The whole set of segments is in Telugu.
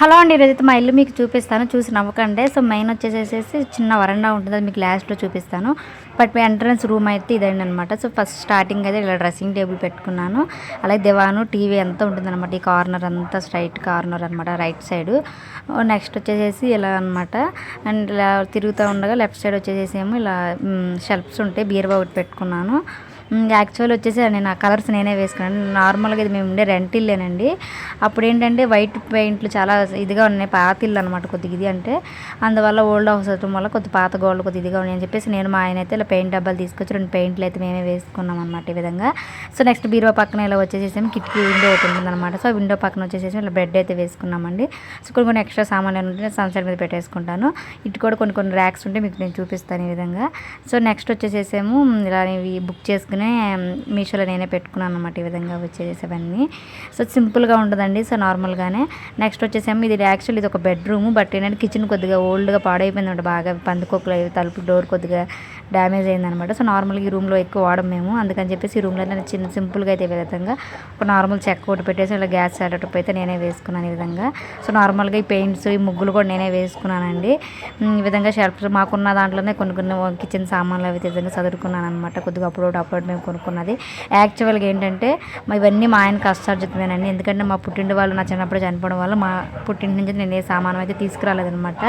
హలో అండి ఈరోజైతే మా ఇల్లు మీకు చూపిస్తాను. చూసి నవ్వకండి. సో మెయిన్ వచ్చేసేసి చిన్న వరండా ఉంటుంది అది మీకు లాస్ట్లో చూపిస్తాను. బట్ మీ ఎంట్రన్స్ రూమ్ అయితే ఇదండి అనమాట సో ఫస్ట్ స్టార్టింగ్ అయితే ఇలా డ్రెస్సింగ్ టేబుల్ పెట్టుకున్నాను. అలాగే దివాను టీవీ అంతా ఉంటుంది అనమాట ఈ కార్నర్ అంతా స్ట్రైట్ కార్నర్ అనమాట రైట్ సైడ్ నెక్స్ట్ వచ్చేసేసి ఇలా అనమాట అండ్ ఇలా తిరుగుతూ ఉండగా లెఫ్ట్ సైడ్ వచ్చేసేసి ఏమో ఇలా షెల్ఫ్స్ ఉంటాయి. బీరువా ఒకటి పెట్టుకున్నాను. యాక్చువల్ వచ్చేసి నేను ఆ కలర్స్ నేనే వేసుకున్నాను. నార్మల్గా ఇది మేము ఉండే రెంట్ ఇల్లేనండి. అప్పుడు ఏంటంటే వైట్ పెయింట్లు చాలా ఇదిగా ఉన్నాయి. పాత ఇల్లు అనమాట కొద్దిగా ఇది అంటే. అందువల్ల ఓల్డ్ హౌస్ అవటం వల్ల కొద్ది పాత గోల్డ్ కొద్ది ఇదిగా ఉన్నాయి అని చెప్పేసి నేను మా ఆయన అయితే ఇలా పెయింట్ డబ్బాలు తీసుకొచ్చి రెండు పెయింట్లు అయితే మేమే వేసుకున్నాం అనమాట ఈ విధంగా. సో నెక్స్ట్ బీరో పక్కన ఇలా వచ్చేసేసి కిటికీ విండో ఒకటి ఉంటుంది అనమాట సో విండో పక్కన వచ్చేసేసి ఇలా బెడ్ అయితే వేసుకున్నామండి. సో కొన్ని కొన్ని ఎక్స్ట్రా సామాన్లు ఉంటే సన్సెట్ మీద పెట్టేసుకుంటాను. ఇటు కూడా కొన్ని కొన్ని ర్యాక్స్ ఉంటే మీకు నేను చూపిస్తాను ఈ విధంగా. సో నెక్స్ట్ వచ్చేసేసాము ఇలా బుక్ చేసుకుని మీషోలో నేనే పెట్టుకున్నాను అనమాట ఈ విధంగా వచ్చేసేసి అవన్నీ. సో సింపుల్గా ఉండదండి సో నార్మల్గానే. నెక్స్ట్ వచ్చేసేమో ఇది యాక్చువల్ ఇది ఒక బెడ్రూమ్ బట్ ఏంటంటే కిచెన్ కొద్దిగా ఓల్డ్గా పాడైపోయింది బాగా. పందుకోకలు తలుపు డోర్ కొద్దిగా డ్యామేజ్ అయిందనమాట సో నార్మల్గా ఈ రూమ్లో ఎక్కువ వాడం మేము. అందుకని చెప్పేసి ఈ రూమ్లో అయితే చిన్న సింపుల్గా అయితే విధంగా ఒక నార్మల్ చెక్క ఒకటి పెట్టేసి ఇలా గ్యాస్ సెటప్ అయితే నేనే వేసుకున్నాను ఈ విధంగా. సో నార్మల్గా ఈ పెయింట్స్ ఈ ముగ్గులు కూడా నేనే వేసుకున్నానండి. ఈ విధంగా షెల్ఫ్ మాకున్న దాంట్లోనే కొన్ని కొన్ని కిచెన్ సామాన్లు అవి విధంగా చదువుకున్నాను అనమాట కొద్దిగా అప్లోడ్ అప్లోడ్ మేము కొనుక్కున్నది. యాక్చువల్గా ఏంటంటే మా ఇవన్నీ మా ఆయన కష్టార్జితమేనండి ఎందుకంటే మా పుట్టింటి వాళ్ళు నా చిన్నప్పుడు చనిపోవడం వల్ల మా పుట్టింటి నుంచి నేను ఏ సామానం అయితే తీసుకురాలేదనమాట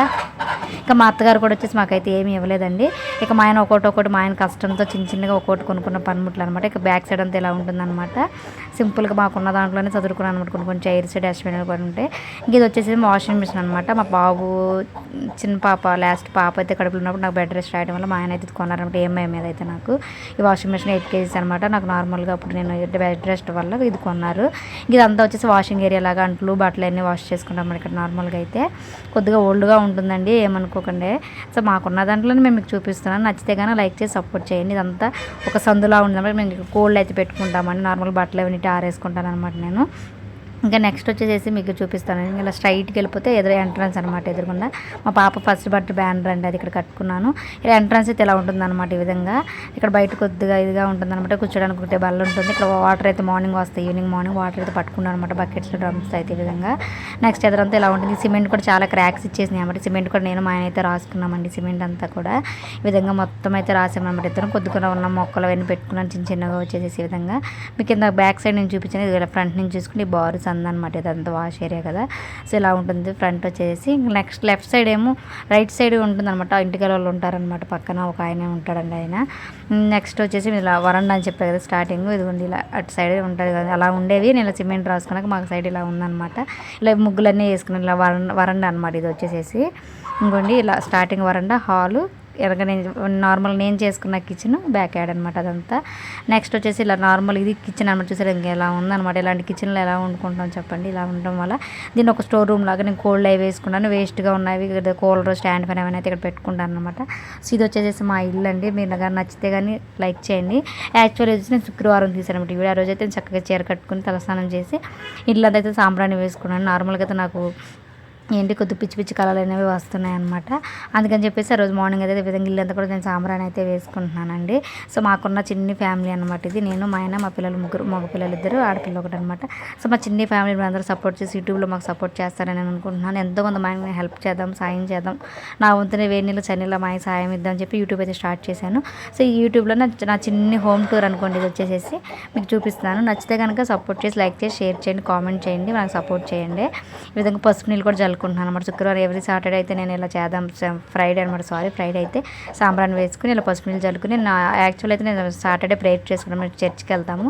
ఇక మా అత్తగారు కూడా వచ్చేసి మాకైతే ఏమీ ఇవ్వలేదండి. ఇక మా ఆయన ఒకటి ఒకటి మా ఆయన కష్టంతో చిన్న చిన్నగా ఒకటి కొనుక్కున్న పనిముట్లు అనమాట ఇక బ్యాక్ సైడ్ అంతా ఇలా ఉంటుందన్నమాట. సింపుల్గా మాకున్న దాంట్లోనే చదువుకున్నాను అనమాట కొన్ని కొన్ని చైర్స్ డస్ట్బిన్ కూడా ఉంటాయి. ఇంక ఇది వచ్చేసి వాషింగ్ మిషన్ అనమాట మా బాబు చిన్న పాప లాస్ట్ పాప అయితే కడుపులో ఉన్నప్పుడు నాకు బెడ్ రెస్ట్ రాయడం వల్ల మా ఆయన అయితే కొన్నారనమాట ఏమై మీద అయితే నాకు. ఈ వాషింగ్ మిషన్ ఎయిట్ కేజీస్ అనమాట నాకు నార్మల్గా అప్పుడు నేను బెడ్ రెస్ట్ వల్ల ఇది కొన్నారు. ఇది ఇదంతా వచ్చేసి వాషింగ్ ఏరియా లాగా అంట్లు బట్టలు అన్నీ వాష్ చేసుకుంటాం ఇక్కడ నార్మల్గా అయితే. కొద్దిగా ఓల్డ్గా ఉంటుందండి. అనుకోకండి. సో మాకున్న దాంట్లోనే మేము మీకు చూపిస్తున్నాను. నచ్చితే కానీ లైక్ చేసి సపోర్ట్ చేయండి. ఇదంతా ఒక సందులా ఉందన్నమాట. మేము కోల్డ్ అయితే పెట్టుకుంటామండి. నార్మల్ బట్టలు అవన్నీ ఆరేసుకుంటాను అనమాట నేను. ఇంకా నెక్స్ట్ వచ్చేసేసి మీకు చూపిస్తాను. ఇలా స్ట్రైట్కి వెళ్ళిపోతే ఎదురు ఎంట్రన్స్ అనమాట ఎదురుకుండా మా పాప ఫస్ట్ బర్త్ బ్యానర్ అండి అది ఇక్కడ కట్టుకున్నాను. ఇలా ఎంట్రన్స్ అయితే ఇలా ఉంటుందన్నమాట ఈ విధంగా. ఇక్కడ బయట కొద్దిగా ఇదిగా ఉంటుంది అనమాట కూర్చోడానికి ఒకటే బల్ల ఉంటుంది. ఇక్కడ వాటర్ అయితే మార్నింగ్ వస్తాయి. ఈవినింగ్ మార్నింగ్ వాటర్ అయితే పట్టుకున్నాను అనమాట బకెట్స్ డ్రమ్స్ అయితే ఈ విధంగా. నెక్స్ట్ ఎదురంతా ఇలా ఉంటుంది. సిమెంట్ కూడా చాలా క్రాక్స్ ఇచ్చేసినాయి అనమాట సిమెంట్ కూడా నేను మా ఆయన అయితే రాసుకున్నామండి సిమెంట్ అంతా కూడా. ఈ విధంగా మొత్తం అయితే రాసామన్నమాట ఇద్దరం. కొద్దిగా ఉన్న మొక్కలు అవన్నీ పెట్టుకున్నాను చిన్న చిన్నగా వచ్చేసేసి ఈ విధంగా. మీకు కింద బ్యాక్ సైడ్ నుంచి చూపించాను. ఇది ఫ్రంట్ నుంచి చూసుకుంటే ఈ బారు ఇదంతా వాష్ ఏరియా కదా. సో ఇలా ఉంటుంది ఫ్రంట్ వచ్చేసి. నెక్స్ట్ లెఫ్ట్ సైడ్ ఏమో రైట్ సైడ్ ఉంటుంది అనమాట ఇంటికి వాళ్ళు ఉంటారనమాట పక్కన ఒక ఆయన ఉంటాడండి ఆయన. నెక్స్ట్ వచ్చేసి ఇలా వరండా అని చెప్పారు కదా స్టార్టింగ్ ఇదిగోండి ఇలా అటు సైడ్ ఉంటుంది కదా అలా ఉండేవి నేను ఇలా సిమెంట్ రాసుకున్నాక మాకు సైడ్ ఇలా ఉందన్నమాట. ఇలా ముగ్గులన్నీ వేసుకున్నాను ఇలా వరండా వరండా అనమాట ఇది వచ్చేసేసి. ఇంకోండి ఇలా స్టార్టింగ్ వరండా హాలు ఎలాగ నేను నార్మల్ నేను చేసుకున్న కిచెన్ బ్యాక్ యాడ్ అనమాట అదంతా. నెక్స్ట్ వచ్చేసి ఇలా నార్మల్ ఇది కిచెన్ అనమాట చూసారు ఇంకా ఎలా ఉందన్నమాట. ఇలాంటి కిచెన్లో ఎలా వండుకుంటాం చెప్పండి. ఇలా ఉండడం వల్ల దీన్ని ఒక స్టోర్ రూమ్ లాగా నేను కోల్డ్ అవి వేసుకున్నాను. వేస్ట్గా ఉన్నవి కూలర్ స్టాండ్ ఫ్యాన్ ఏమైనా అయితే ఇక్కడ పెట్టుకుంటాను అనమాట సో ఇది వచ్చేసి మా ఇల్లు అండి. మీరు కానీ నచ్చితే కానీ లైక్ చేయండి. యాక్చువల్లీ వచ్చి నేను శుక్రవారం తీసాను అనమాట ఇవి ఆ రోజు అయితే నేను చక్కగా చీర కట్టుకుని తలస్నానం చేసి ఇల్లు అదైతే సాంబ్రాణి వేసుకున్నాను. నార్మల్గా అయితే నాకు ఏంటి కొద్ది పిచ్చి పిచ్చి కళలు అనేవి వస్తున్నాయి అనమాట అందుకని చెప్పేసి ఆ రోజు మార్నింగ్ అయితే విధంగా ఇల్లంతా కూడా నేను సాంబ్రాన్ని అయితే వేసుకుంటున్నానండి. సో మాకున్న చిన్ని ఫ్యామిలీ అనమాట ఇది. నేను మా ఆయన మా పిల్లలు ముగ్గురు మగ పిల్లలు ఇద్దరు ఆడపిల్ల ఒకటి అనమాట సో మా చిన్ని ఫ్యామిలీ అందరూ సపోర్ట్ చేసి యూట్యూబ్లో మాకు సపోర్ట్ చేస్తారని నేను అనుకుంటున్నాను. ఎంతోమంది మా ఆయన హెల్ప్ చేద్దాం సాయం చేద్దాం. నా వంతునే వేడి నీళ్ళు చన్నీళ్ళ మా సాయం ఇద్దాం అని చెప్పి యూట్యూబ్ అయితే స్టార్ట్ చేశాను. సో ఈ యూట్యూబ్లో నా నా చిన్ని హోమ్ టూర్ అనుకోండి ఇది వచ్చేసేసి మీకు చూపిస్తాను. నచ్చితే కనుక సపోర్ట్ చేసి లైక్ చేసి షేర్ చేయండి కామెంట్ చేయండి నాకు సపోర్ట్ చేయండి. ఈ విధంగా పసుపు నీళ్ళు కూడా జల్లుకుంటున్నాను అనమాట. శుక్రవారం ఎవ్రీ సాటర్డే అయితే నేను ఇలా చేద్దాం. ఫ్రైడే అనమాట సారీ ఫ్రైడే అయితే సాంబ్రాన్ని వేసుకుని ఇలా పసుపు నీళ్ళు నా యాక్చువల్ అయితే నేను సాటర్డే ప్రేయర్ చేసుకున్నాను మేము చర్చ్కి వెళ్తాము.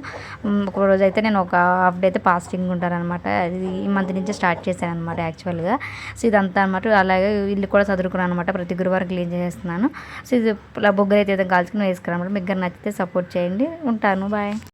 ఒక రోజు అయితే నేను ఒక హాఫ్ డే అయితే ఫాస్టింగ్ ఉంటాను అనమాట అది ఈ మంత్ నుంచి స్టార్ట్ చేశాను అనమాట యాక్చువల్గా సో ఇదంతా అనమాట అలాగే ఇల్లు కూడా చదువుకున్నాను అనమాట. ప్రతి గురువారం క్లీన్ చేస్తున్నాను సో ఇది ఇలా బొగ్గలు అయితే కాల్చుకుని వేసుకున్నాను అనమాట మీకు నచ్చితే సపోర్ట్ చేయండి. ఉంటాను బాయ్